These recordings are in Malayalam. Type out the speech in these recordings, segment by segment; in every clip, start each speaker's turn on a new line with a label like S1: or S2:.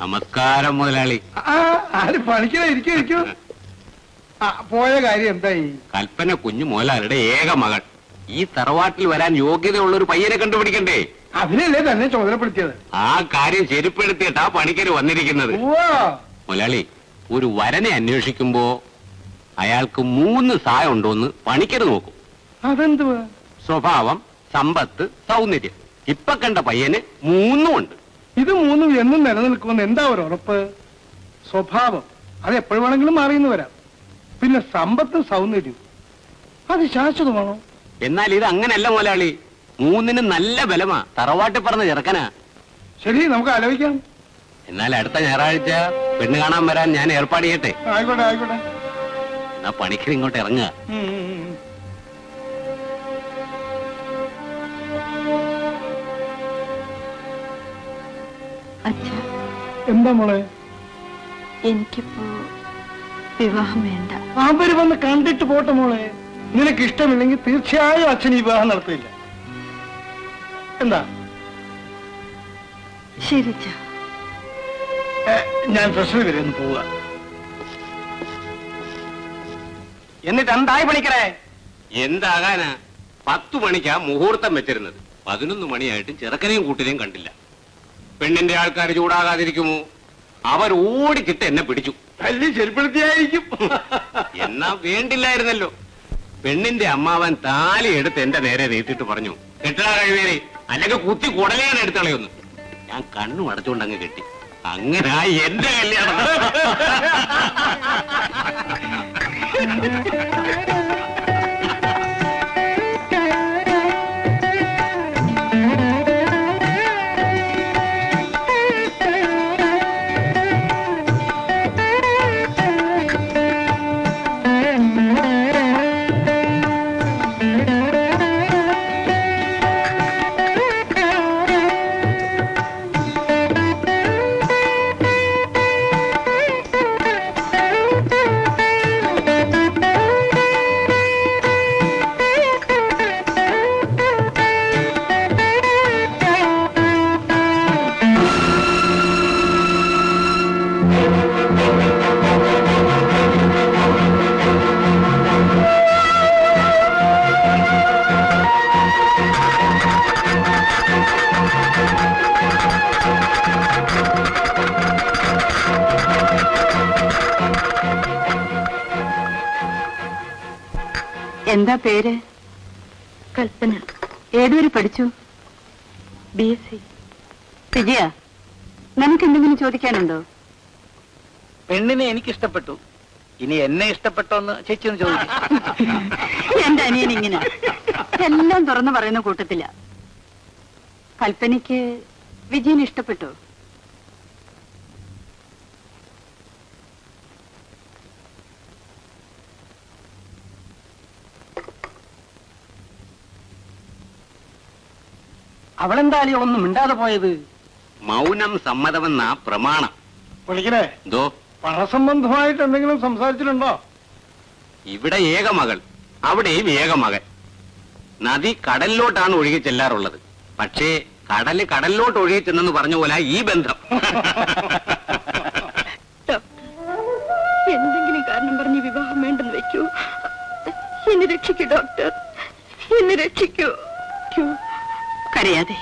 S1: നമസ്കാരം മുതലാളി.
S2: ആര് പണിക്കണ ഇരിക്കൂ ഇരിക്കൂ. ആ പോയ കാര്യം എന്തായി?
S1: കൽപ്പന കുഞ്ഞു മുതലാളിയുടെ ഏക മകൾ. ഈ തറവാട്ടിൽ വരാൻ യോഗ്യതയുള്ള ഒരു പയ്യനെ കണ്ടുപിടിക്കണ്ടേ?
S2: അതിനല്ലേ തന്നെ ചുമതലപ്പെടുത്തിയത്?
S1: ആ കാര്യം ചെരുപ്പെടുത്തിയിട്ടാ പണിക്കര് വന്നിരിക്കുന്നത്. മുതലാളി ഒരു വരനെ അന്വേഷിക്കുമ്പോ അയാൾക്ക് മൂന്ന് സായം ഉണ്ടോന്ന് പണിക്കര് നോക്കും.
S2: അതെന്തുവാ?
S1: സ്വഭാവം സമ്പത്ത് സൗന്ദര്യം. ഇപ്പൊ കണ്ട പയ്യന് മൂന്നും ഉണ്ട്.
S2: ഇത് മൂന്നും എന്നും നിലനിൽക്കുമെന്ന് എന്താ ഒരു ഉറപ്പ്? സ്വഭാവം. അത് എപ്പോഴും വേണമെങ്കിലും മാറിയെന്ന് വരാം. പിന്നെ സമ്പത്ത് സൗന്ദര്യവും അത് ശാശ്വതമാണോ?
S1: എന്നാൽ ഇത് അങ്ങനെയല്ല മുതലാളി മൂന്നിന് നല്ല ബലമാ. തറവാട്ടിൽ പറഞ്ഞ ചെറുക്കനാ.
S2: ശരി നമുക്ക് ആലോചിക്കാം.
S1: എന്നാൽ അടുത്ത ഞായറാഴ്ച പെണ്ണ് കാണാൻ വരാൻ ഞാൻ ഏർപ്പാട് ചെയ്യട്ടെ.
S2: ആയിക്കോട്ടെ ആയിക്കോട്ടെ.
S1: എന്നാ പണിക്കർ ഇങ്ങോട്ട് ഇറങ്ങുക.
S3: അച്ഛാ.
S2: എന്താ മോളെ?
S3: എനിക്കിപ്പോ വിവാഹം വേണ്ട.
S2: അവർ വന്ന് കണ്ടിട്ട് പോട്ടെ മോളെ. നിനക്ക് ഇഷ്ടമില്ലെങ്കിൽ തീർച്ചയായും അച്ഛൻ വിവാഹം നടത്തില്ല. എന്താ?
S3: ശരി അച്ഛാ.
S2: ഞാൻ പ്രശ്നം വരെ ഒന്ന് പോവുക. എന്നിട്ട് എന്തായി പണിക്കറേ
S1: എന്താകാനാ? പത്തു മണിക്കാ മുഹൂർത്തം വെച്ചിരുന്നത്. പതിനൊന്ന് മണിയായിട്ടും ചെറുക്കനെയും കൂട്ടിനെയും കണ്ടില്ല. പെണ്ണിന്റെ ആൾക്കാർ ചൂടാകാതിരിക്കുമോ? അവർ ഓടിച്ചിട്ട് എന്നെ പിടിച്ചു.
S2: തല്ലി ചെരുപ്പെടുത്തിയായിരിക്കും
S1: എന്നാ വേണ്ടില്ലായിരുന്നല്ലോ. പെണ്ണിന്റെ അമ്മാവൻ താലി എടുത്ത് എന്റെ നേരെ നീട്ടിട്ട് പറഞ്ഞു കെട്ടിടാ കഴിവേരെ അല്ലെങ്കിൽ കുത്തി കുടലാണ് എടുത്തളയൊന്ന്. ഞാൻ കണ്ണു അടച്ചുകൊണ്ട് അങ്ങ് കെട്ടി. അങ്ങനെ എന്റെ കല്യാണം.
S3: എന്താ പേര്? കൽപ്പന. ഏതുവരെ പഠിച്ചു? B S C. വിജയ നമുക്ക് എന്തെങ്കിലും ചോദിക്കാനുണ്ടോ?
S4: പെണ്ണിനെ എനിക്ക് ഇഷ്ടപ്പെട്ടു ഇനി എന്നെ ഇഷ്ടപ്പെട്ടോന്ന് ചേച്ചി ഒന്ന് ചോദിക്കും.
S3: എന്റെ അനിയൻ ഇങ്ങനെ. എല്ലാം തുറന്നു പറയുന്ന കൂട്ടത്തില. കൽപ്പനയ്ക്ക് വിജയൻ ഇഷ്ടപ്പെട്ടോ?
S4: അവളെന്താളിയോ ഒന്നും മിണ്ടാതെ പോയത്?
S1: മൗനം സമ്മതമെന്ന പ്രമാണം.
S2: വിളിക്കണേ.
S1: എന്തോ
S2: പണസംബന്ധമായിട്ട് എന്തെങ്കിലും സംസാരിച്ചിട്ടുണ്ടോ?
S1: ഇവിടെ ഏകമകൾ അവിടെയും ഏക മകൻ. നദി കടലിലോട്ടാണ് ഒഴുകി ചെല്ലാറുള്ളത്. പക്ഷേ കടൽ കടലിലോട്ട് ഒഴുകി ചെന്നെന്ന് പറഞ്ഞ പോലെ ഈ ബന്ധം.
S3: എന്തെങ്കിലും കാരണം പറഞ്ഞ് വിവാഹം വേണ്ടെന്ന് വെക്കൂ. എന്നെ രക്ഷിക്കൂ ഡോക്ടർ. എന്നെ രക്ഷിക്കൂ. കരയാതെ.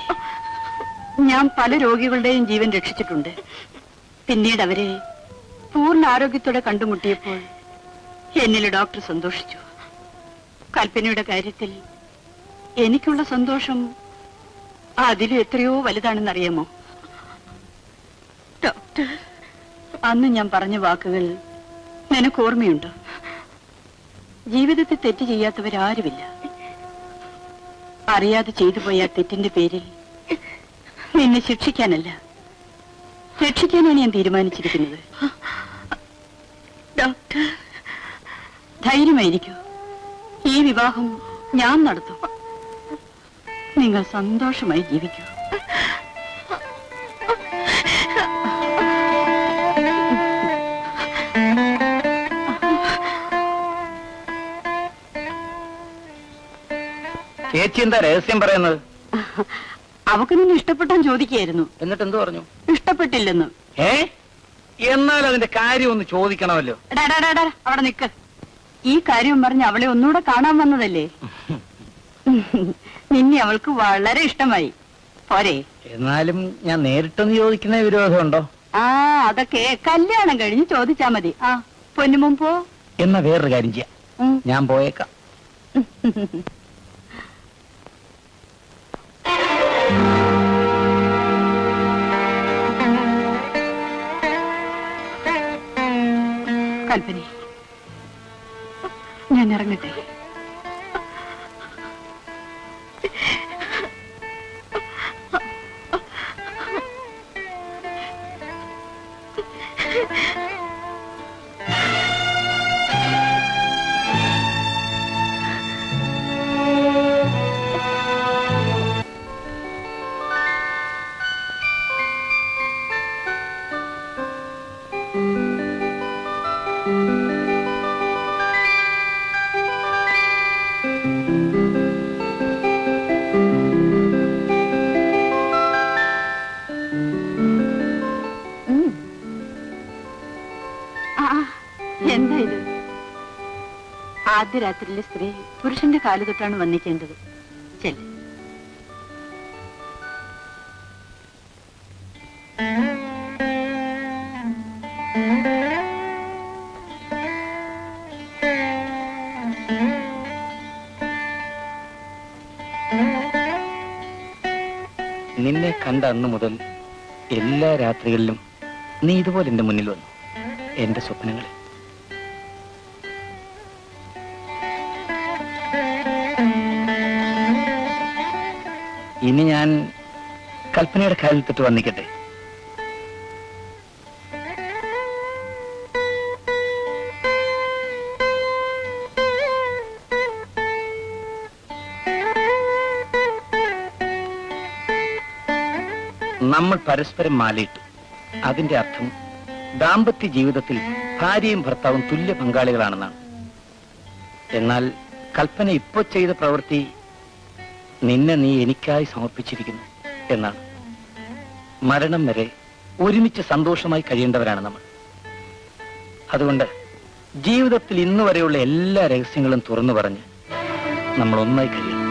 S3: ഞാൻ പല രോഗികളുടെയും ജീവൻ രക്ഷിച്ചിട്ടുണ്ട്. പിന്നീട് അവരെ പൂർണ ആരോഗ്യത്തോടെ കണ്ടുമുട്ടിയപ്പോൾ എന്നിൽ ഡോക്ടർ സന്തോഷിച്ചു. കൽപ്പനയുടെ കാര്യത്തിൽ എനിക്കുള്ള സന്തോഷം അതിലും എത്രയോ വലുതാണെന്നറിയാമോ? ഡോക്ടർ അന്ന് ഞാൻ പറഞ്ഞ വാക്കുകൾ നിനക്ക് ഓർമ്മയുണ്ടോ? ജീവിതത്തിൽ തെറ്റ് ചെയ്യാത്തവരാരുമില്ല. അറിയാതെ ചെയ്തു പോയ തെറ്റിന്റെ പേരിൽ നിന്നെ ശിക്ഷിക്കാനല്ല. രക്ഷിക്കാനാണ് ഞാൻ തീരുമാനിച്ചിരിക്കുന്നത്. ഡോക്ടർ. ധൈര്യമായിരിക്കൂ. ഈ വിവാഹം ഞാൻ നടത്തും. നിങ്ങൾ സന്തോഷമായി ജീവിക്കൂ.
S4: ചേച്ചി എന്താ രഹസ്യം പറയുന്നത്?
S3: അവക്ക് നിന്നെ ഇഷ്ടപ്പെട്ടാൻ ചോദിക്കായിരുന്നു
S4: എന്നിട്ട് എന്ത് പറഞ്ഞു?
S3: ഇഷ്ടപ്പെട്ടില്ലെന്ന്.
S4: ഏ? എന്നാൽ അതിന്റെ കാര്യം ഒന്ന് ചോദിക്കണമല്ലോ.
S3: അവിടെ നിക്ക്. ഈ കാര്യം പറഞ്ഞ് അവളെ ഒന്നുകൂടെ കാണാൻ വന്നതല്ലേ? നിന്നെ അവൾക്ക് വളരെ ഇഷ്ടമായി. പോരെ.
S4: എന്നാലും ഞാൻ നേരിട്ടൊന്ന് ചോദിക്കുന്ന വിരോധമുണ്ടോ?
S3: ആ അതൊക്കെ കല്യാണം കഴിഞ്ഞ് ചോദിച്ചാ മതി. ആ പൊന്നുമുമ്പോ
S4: എന്നാ വേറൊരു കാര്യം ചെയ്യാം. ഞാൻ പോയേക്കാം.
S3: കൽപ്പനെ ഞാൻ ഇറങ്ങട്ടെ ഉം. ആദ്യ രാത്രിയിലെ സ്ത്രീ പുരുഷന്റെ കാലു തൊട്ടാണ് വന്നിക്കേണ്ടത് ചെല്ല്.
S4: നിന്നെ കണ്ട അന്ന് മുതൽ എല്ലാ രാത്രികളിലും നീ ഇതുപോലെ എന്റെ മുന്നിൽ വന്നു. എന്റെ സ്വപ്നങ്ങളിൽ ഇനി ഞാൻ കൽപ്പനയുടെ കാലിൽ തൊട്ട് വന്നിക്കട്ടെ. നമ്മൾ പരസ്പരം മാലയിട്ടു. അതിന്റെ അർത്ഥം ദാമ്പത്യ ജീവിതത്തിൽ ഭാര്യയും ഭർത്താവും തുല്യ പങ്കാളികളാണെന്നാണ്. എന്നാൽ കൽപ്പന ഇപ്പോ ചെയ്ത പ്രവൃത്തി നിന്നെ നീ എനിക്കായി സമർപ്പിച്ചിരിക്കുന്നു എന്നാണ്. മരണം വരെ ഒരുമിച്ച് സന്തോഷമായി കഴിയേണ്ടവരാണ് നമ്മൾ. അതുകൊണ്ട് ജീവിതത്തിൽ ഇന്നു വരെയുള്ള എല്ലാ രഹസ്യങ്ങളും തുറന്നു പറഞ്ഞ് നമ്മൾ ഒന്നായി കഴിയണം.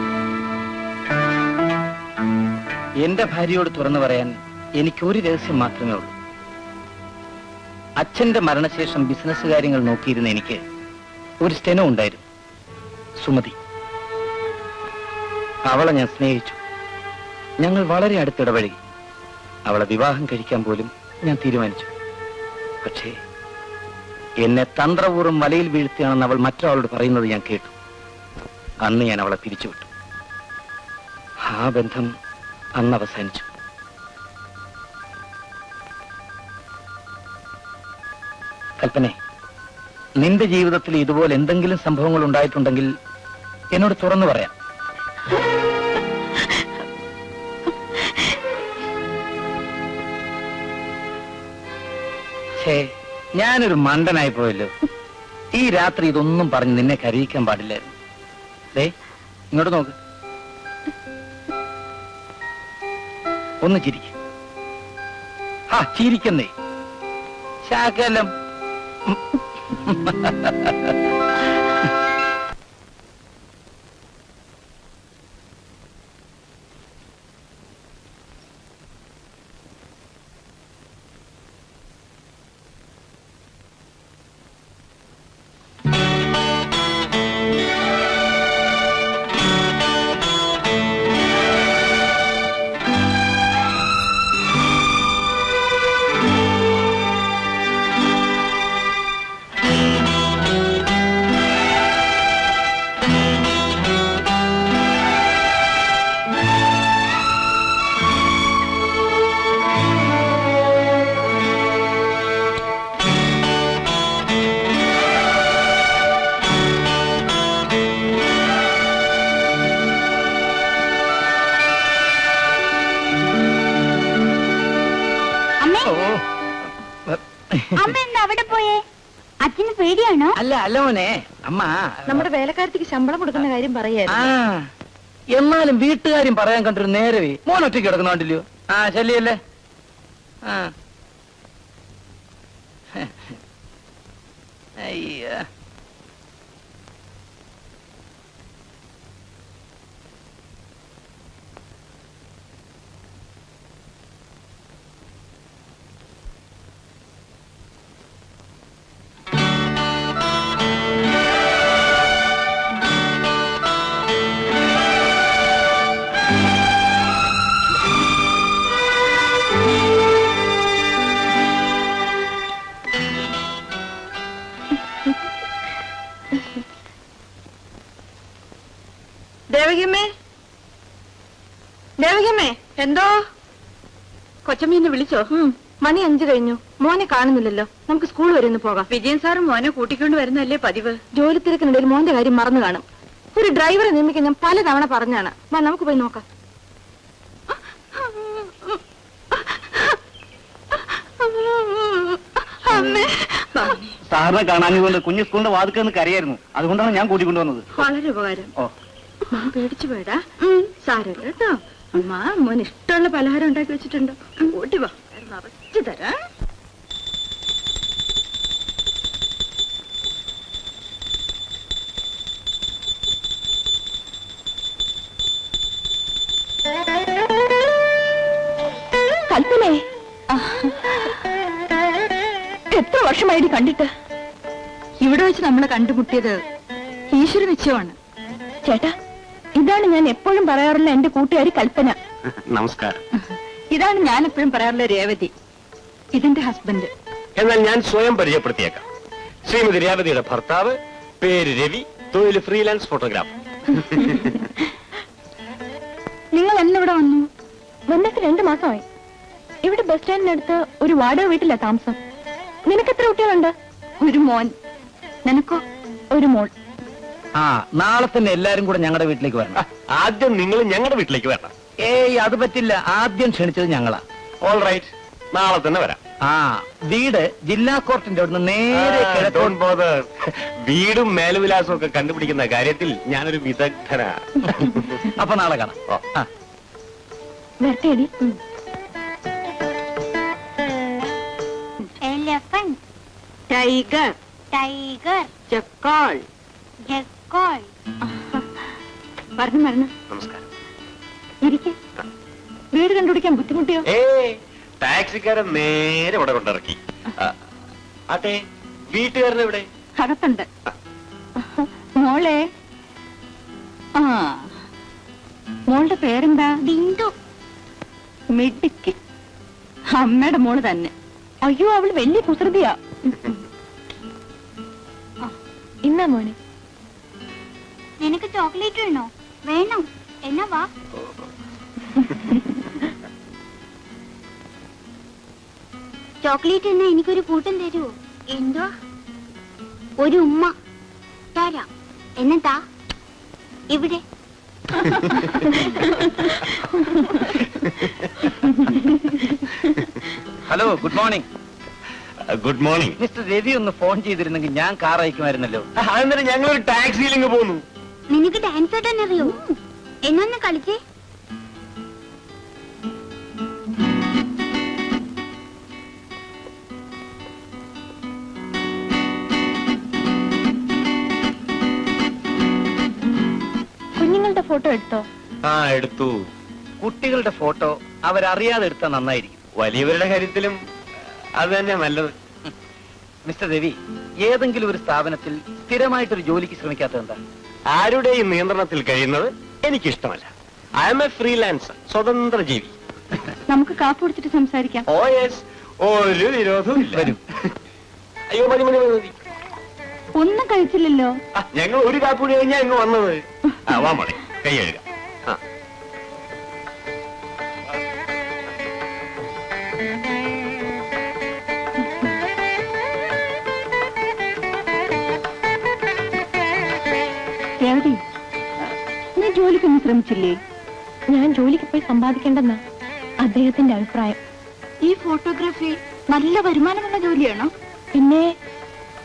S4: എന്റെ ഭാര്യയോട് തുറന്നു പറയാൻ എനിക്ക് ഒരു രഹസ്യം മാത്രമേ ഉള്ളൂ. അച്ഛന്റെ മരണശേഷം ബിസിനസ് കാര്യങ്ങൾ നോക്കിയിരുന്ന എനിക്ക് ഒരു സ്റ്റെനോ ഉണ്ടായിരുന്നു. സുമതി. അവളെ ഞാൻ സ്നേഹിച്ചു. ഞങ്ങൾ വളരെ അടുത്തിടപഴകി. അവളെ വിവാഹം കഴിക്കാൻ പോലും ഞാൻ തീരുമാനിച്ചു. പക്ഷേ എന്നെ തന്ത്രപൂർവം വലയിൽ വീഴ്ത്തിയാണെന്ന് അവൾ മറ്റൊരാളോട് പറയുന്നത് ഞാൻ കേട്ടു. അന്ന് ഞാൻ അവളെ പിരിച്ചുവിട്ടു. ആ ബന്ധം അന്ന് അവസാനിച്ചു. കൽപ്പനെ നിന്റെ ജീവിതത്തിൽ ഇതുപോലെ എന്തെങ്കിലും സംഭവങ്ങൾ ഉണ്ടായിട്ടുണ്ടെങ്കിൽ എന്നോട് തുറന്നു പറയാം. ഞാനൊരു മണ്ടനായി പോയല്ലോ. ഈ രാത്രി ഇതൊന്നും പറഞ്ഞ് നിന്നെ കരയിക്കാൻ പാടില്ലായിരുന്നു. ദേ ഇങ്ങോട്ട് നോക്ക്. ഒന്ന് ചിരിക്കും ആ ചിരിക്കുന്നേ. ശാകലം. അല്ല മോനെ അമ്മ.
S5: നമ്മുടെ വേലക്കാരത്തേക്ക് ശമ്പളം കൊടുക്കുന്ന കാര്യം പറയായിരുന്നു.
S4: എന്നാലും വീട്ടുകാരും പറയാൻ കണ്ടൊരു നേരവേ. മോൻ ഒറ്റയ്ക്ക് കിടക്കുന്ന കണ്ടില്ലയോ? ആ ശല്യല്ലേ? ആ. അയ്യ.
S6: കൊച്ചമ്മീനെ വിളിച്ചോ?
S5: മണി അഞ്ചു കഴിഞ്ഞു. മോനെ കാണുന്നില്ലല്ലോ. നമുക്ക് സ്കൂൾ വരെ ഒന്ന് പോകാം.
S6: വിജയൻ സാറും മോനെ കൂട്ടിക്കൊണ്ട് വരുന്നല്ലേ പതിവ്?
S5: ജോലി തിരക്കിനിടയിൽ മോന്റെ കാര്യം മറന്നു കാണും. ഒരു ഡ്രൈവറെ നിയമിക്കാൻ ഞാൻ പല തവണ പറഞ്ഞാണ്. വാ നമുക്ക് പോയി നോക്കാം.
S6: അമ്മേ.
S4: സാറിനെ കാണാനുകൊണ്ട് കുഞ്ഞു സ്കൂളിന്റെ വാതിക്കൽ നിന്ന് കരയായിരുന്നു. അതുകൊണ്ടാണ് ഞാൻ കൂട്ടിക്കൊണ്ടുവന്നത്
S6: വളരെ ഉപകാരം.
S4: ഓ.
S6: പേടിച്ചു പോയടാ. സാരമില്ല കേട്ടോ. അമ്മ മോൻ ഇഷ്ടമുള്ള പലഹാരം ഉണ്ടാക്കി വെച്ചിട്ടുണ്ടോ? കൂട്ടി വാ. നിറച്ചു തരാ.
S5: കൽപ്പനേ എത്ര വർഷമായിട്ട് കണ്ടിട്ട്?
S6: ഇവിടെ വെച്ച് നമ്മളെ കണ്ടുമുട്ടിയത് ഈശ്വര നിശ്ചയമാണ്.
S5: ചേട്ടാ ഇതാണ് ഞാൻ എപ്പോഴും പറയാറുള്ള എന്റെ കൂട്ടുകാരി കൽപ്പന.
S7: നമസ്കാരം.
S6: ഇതാണ് ഞാൻ എപ്പോഴും പറയാറുള്ള രേവതി. ഇതെന്റെ ഹസ്ബൻഡ്
S7: എന്നാൽ ഞാൻ സ്വയം പരിചയപ്പെടുത്തിയേക്കാം. ശ്രീമതി രേവതിയുടെ ഭർത്താവ് പേര് രവി തൊഴിൽ ഫ്രീലാൻസ് ഫോട്ടോഗ്രാഫർ
S5: നിങ്ങൾ എന്നിവിടെ വന്നു? വന്നിട്ട് രണ്ടു മാസമായി. ഇവിടെ ബസ് സ്റ്റാൻഡിനടുത്ത് ഒരു വാടക വീട്ടിലാ താമസം. നിനക്ക് എത്ര കുട്ടികളുണ്ട്?
S6: ഒരു മോൻ. നിനക്കോ?
S5: ഒരു മോൾ.
S4: ആ നാളെ തന്നെ എല്ലാരും കൂടെ ഞങ്ങളുടെ വീട്ടിലേക്ക് വരണം.
S7: ആദ്യം നിങ്ങൾ ഞങ്ങളുടെ വീട്ടിലേക്ക് വരണം.
S4: ഏയ് അത് പറ്റില്ല. ആദ്യം ക്ഷണിച്ചത് ഞങ്ങളാ.
S7: ഓൾ റൈറ്റ് നാളെ തന്നെ വരാം.
S4: ആ വീട് ജില്ലാ കോർട്ടിന്റെ അവിടുന്ന് നേരെ
S7: കിഴക്കോൺ വീടും മേലുവിലാസവും ഒക്കെ കണ്ടുപിടിക്കുന്ന കാര്യത്തിൽ ഞാനൊരു വിദഗ്ധനാ.
S4: അപ്പൊ നാളെ കാണാം.
S5: വരട്ടേടി. Elephant
S6: tiger
S5: tiger
S6: jackal
S5: jackal
S6: പറഞ്ഞു പറഞ്ഞു
S7: നമസ്കാരം.
S5: ഇരിക്കെ. വീട് കണ്ടുപിടിക്കാൻ ബുദ്ധിമുട്ടിയോ?
S7: ഏ ടാക്സിക്കാരൻ നേരെ ഇവിടെ കൊണ്ടിറക്കി. അതെ വീട്ടുകാരൻ
S6: അകത്തുണ്ട്.
S5: മോളെ.
S6: ആ. മോളുടെ പേരെന്താ?
S5: ബിന്ദു.
S6: മിടുക്കി. അമ്മയുടെ മോൾ തന്നെ.
S5: അയ്യോ അവൾ വലിയ കുസൃതിയാ. ഇന്നാ മോനെ.
S8: നിനക്ക് ചോക്ലേറ്റ് വേണോ? വേണം. എന്നാ വാ. ചോക്ലേറ്റ് എന്നാ എനിക്കൊരു കൂട്ടം തരുവോ എന്തോ? ഒരു ഉമ്മ. തരാം. എന്നതാ ഇവിടെ.
S4: Hello good morning.
S7: Good morning.
S4: Mister Ravi ഒന്ന് ഫോൺ ചെയ്തിരുന്നെങ്കിൽ ഞാൻ കാർ അയക്കുമായിരുന്നല്ലോ.
S7: അന്നേരം ഞങ്ങളൊരു ടാക്സിയിൽ ഇങ്ങ് പോന്നു?
S8: നിനക്ക് ഡാൻസ് ആട്ടാൻ അറിയോ? എന്നൊന്ന് കളിച്ചേ?
S5: കുഞ്ഞുങ്ങളുടെ ഫോട്ടോ എടുത്തോ?
S7: ആ എടുത്തു.
S4: കുട്ടികളുടെ ഫോട്ടോ അവരറിയാതെ എടുത്താൽ നന്നായിരിക്കും.
S7: വലിയവരുടെ കാര്യത്തിലും അത് തന്നെ നല്ലത്.
S4: മിസ്റ്റർ രവി ഏതെങ്കിലും ഒരു സ്ഥാപനത്തിൽ സ്ഥിരമായിട്ടൊരു ജോലിക്ക് ശ്രമിക്കാത്തത് എന്താ?
S7: ആരുടെയും നിയന്ത്രണത്തിൽ കഴിയുന്നത് എനിക്കിഷ്ടമല്ല. ഐ എം എ ഫ്രീലാൻസർ സ്വതന്ത്ര ജീവി.
S6: നമുക്ക് കാപ്പ് കുടിച്ചിട്ട് സംസാരിക്കാം.
S7: ഓ യെസ് ഒരു വിരോധവും ഇല്ല.
S4: വരൂ.
S7: അയ്യോ മതി മതി മതി, മതി.
S6: ഒന്നും കഴിച്ചില്ലല്ലോ.
S7: ആ, ഞങ്ങൾ ഒരു കാപ്പുടി കഴിഞ്ഞാ ഇങ്ങ് വന്നത്. ആ വാ മോളെ. കൈ കഴുകാം.
S6: ജോലിക്കൊന്നും ശ്രമിച്ചില്ലേ
S5: ഞാൻ ജോലിക്ക് പോയി സമ്പാദിക്കേണ്ടെന്ന അദ്ദേഹത്തിന്റെ അഭിപ്രായം.
S6: ഈ ഫോട്ടോഗ്രാഫി നല്ല വരുമാനമുള്ള ജോലിയാണോ?
S5: പിന്നെ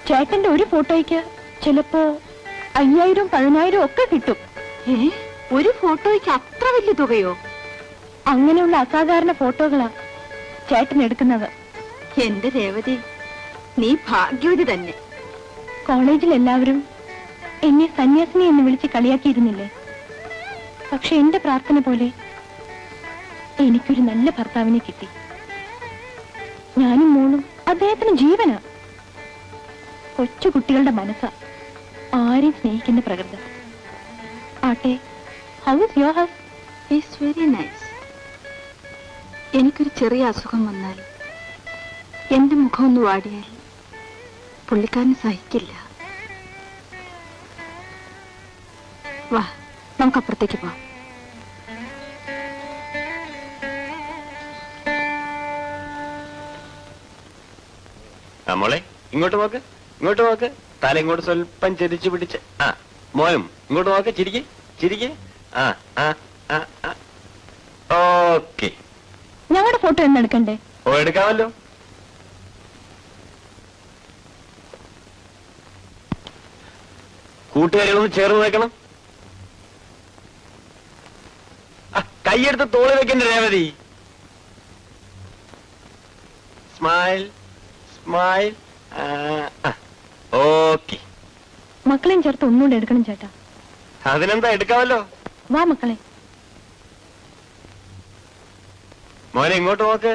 S5: ചേട്ടന്റെ ഒരു ഫോട്ടോയ്ക്ക് ചിലപ്പോ അയ്യായിരം പതിനായിരം ഒക്കെ കിട്ടും.
S6: ഏ? ഒരു ഫോട്ടോയ്ക്ക് അത്ര വലിയ തുകയോ?
S5: അങ്ങനെയുള്ള അസാധാരണ ഫോട്ടോകളാ ചേട്ടൻ എടുക്കുന്നത്.
S6: എന്റെ രേവതി
S3: നീ ഭാഗ്യവതി തന്നെ.
S5: കോളേജിൽ എല്ലാവരും എന്നെ സന്യാസിനി എന്ന് വിളിച്ച് കളിയാക്കിയിരുന്നില്ലേ? പക്ഷെ എന്റെ പ്രാർത്ഥന പോലെ എനിക്കൊരു നല്ല ഭർത്താവിനെ കിട്ടി. ഞാനും മോളും അദ്ദേഹത്തിന് ജീവനാ. കൊച്ചു കുട്ടികളുടെ മനസ്സാ ആരെയും സ്നേഹിക്കുന്ന പ്രകൃതം. ആട്ടെ house your house
S3: is very nice എനിക്കൊരു ചെറിയ അസുഖം വന്നാൽ എന്റെ മുഖം ഒന്ന് വാടിയാൽ പുള്ളിക്കാരന് സഹിക്കില്ല. വാ. നമുക്ക് അപ്പുറത്തേക്ക് പോവാം.
S7: നമ്മളെ ഇങ്ങോട്ട് നോക്ക് ഇങ്ങോട്ട് നോക്ക് തല ഇങ്ങോട്ട് സ്വല്പം ചെരിച്ചു പിടിച്ച്. ആ മോനും ഇങ്ങോട്ട് നോക്ക് ചിരിക്ക് ചിരിക്ക്. ആ ആ ആ ഓക്കെ.
S5: ഞങ്ങളുടെ ഫോട്ടോ എന്നെടുക്കണ്ടേ
S7: ഓ എടുക്കാമല്ലോ. കൂട്ടുകാരികളൊന്ന് ചേർന്ന് വെക്കണം ആ, കൈയെടുത്ത് തോളി വെക്കണ്ട രേവതി. സ്മൈൽ സ്മൈൽ ഓക്കെ
S5: മക്കളെയും ചേർത്ത് ഒന്നുകൊണ്ട് എടുക്കണം ചേട്ടാ.
S7: അതിനെന്താ എടുക്കാമല്ലോ?
S5: വാ മക്കളെ.
S7: മോനെ ഇങ്ങോട്ട് നോക്ക്.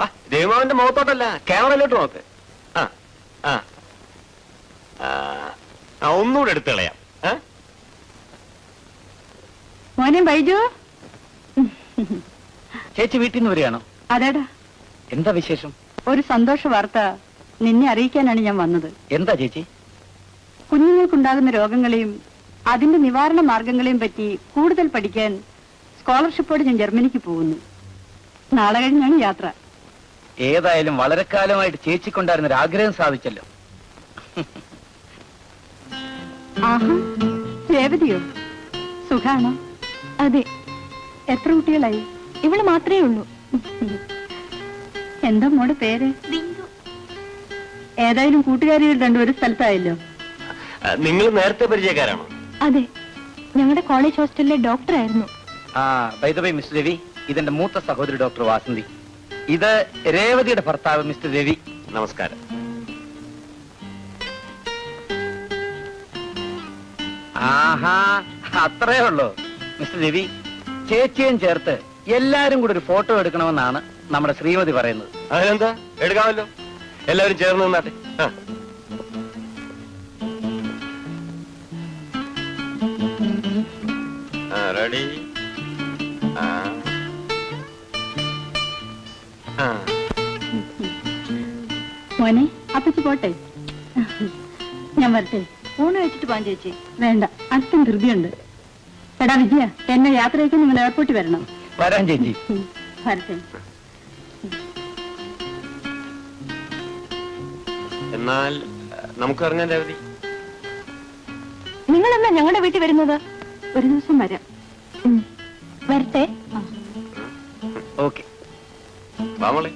S7: ആ ദേവമാവന്റെ മുഖത്തോട്ടല്ല ക്യാമറയിലോട്ട് നോക്ക്. ആ ആ. ആ, ഒന്നുകൂടെ എടുത്ത് കളയാം.
S3: മോനെ ബൈജു.
S4: ചേച്ചി വീട്ടിൽ നിന്ന് വരികയാണോ?
S3: അതേടാ.
S4: എന്താ വിശേഷം?
S3: ഒരു സന്തോഷ വാർത്ത നിന്നെ അറിയിക്കാനാണ് ഞാൻ വന്നത്.
S4: എന്താ ചേച്ചി?
S3: കുഞ്ഞുങ്ങൾക്കുണ്ടാകുന്ന രോഗങ്ങളെയും അതിന്റെ നിവാരണ മാർഗങ്ങളെയും പറ്റി കൂടുതൽ പഠിക്കാൻ സ്കോളർഷിപ്പോടെ ഞാൻ ജർമ്മനിക്ക് പോകുന്നു. നാളെ കഴിഞ്ഞാണ് യാത്ര.
S4: ഏതായാലും വളരെ കാലമായിട്ട് ചേച്ചിക്കൊണ്ടായിരുന്ന ഒരു ആഗ്രഹം സാധിച്ചല്ലോ.
S3: ആഹാ രേവതിയോ? സുഖാണോ?
S5: അതെ
S3: എത്ര കുട്ടികളായി?
S5: ഇവൾ മാത്രമേ ഉള്ളൂ.
S3: എന്താ മോടെ പേര്? ഏതായാലും കൂട്ടുകാരികൾ രണ്ടു ഒരു സ്ഥലത്തായല്ലോ.
S7: നിങ്ങൾ നേരത്തെ പരിചയക്കാരാണോ?
S5: അതെ. ഞങ്ങളുടെ കോളേജ് ഹോസ്റ്റലിലെ ഡോക്ടറായിരുന്നു
S4: ആ ബൈദവേ മിസ്റ്റർ രവി ഇതെന്റെ മൂത്ത സഹോദരി ഡോക്ടർ വാസന്തി. ഇത് രേവതിയുടെ ഭർത്താവ് മിസ്റ്റർ രവി.
S7: നമസ്കാരം.
S4: ആഹാ അത്രേ ഉള്ളൂ. മിസ്റ്റർ രവി ചേച്ചിയും ചേർത്ത് എല്ലാരും കൂടെ ഒരു ഫോട്ടോ എടുക്കണമെന്നാണ് നമ്മുടെ ശ്രീമതി പറയുന്നത്.
S7: അതിനെന്താ? എടുക്കാമല്ലോ. എല്ലാവരും ചേർന്ന് നിന്നാട്ടെ. റെഡി ആ ആ.
S3: മോനെ അപ്പച്ചി പോട്ടെ. ഞാൻ വരട്ടെ. ഊണ് വെച്ചിട്ട് പോകാൻ ചേച്ചി. വേണ്ട അടുത്തും ധൃതിയുണ്ട്. എടാ വിജയ എന്നെ യാത്രയ്ക്ക് നിങ്ങൾ എയർപോർട്ടിൽ വരണം.
S4: വരാൻ ചേച്ചി.
S7: എന്നാൽ നമുക്ക് ഇറങ്ങാൻ രവതി.
S5: നിങ്ങൾ എന്നാ ഞങ്ങളുടെ വീട്ടിൽ വരുന്നത്?
S3: ഒരു ദിവസം വരാം.
S5: വരട്ടെ.
S4: ഓക്കെ.
S7: വാ മോളെ.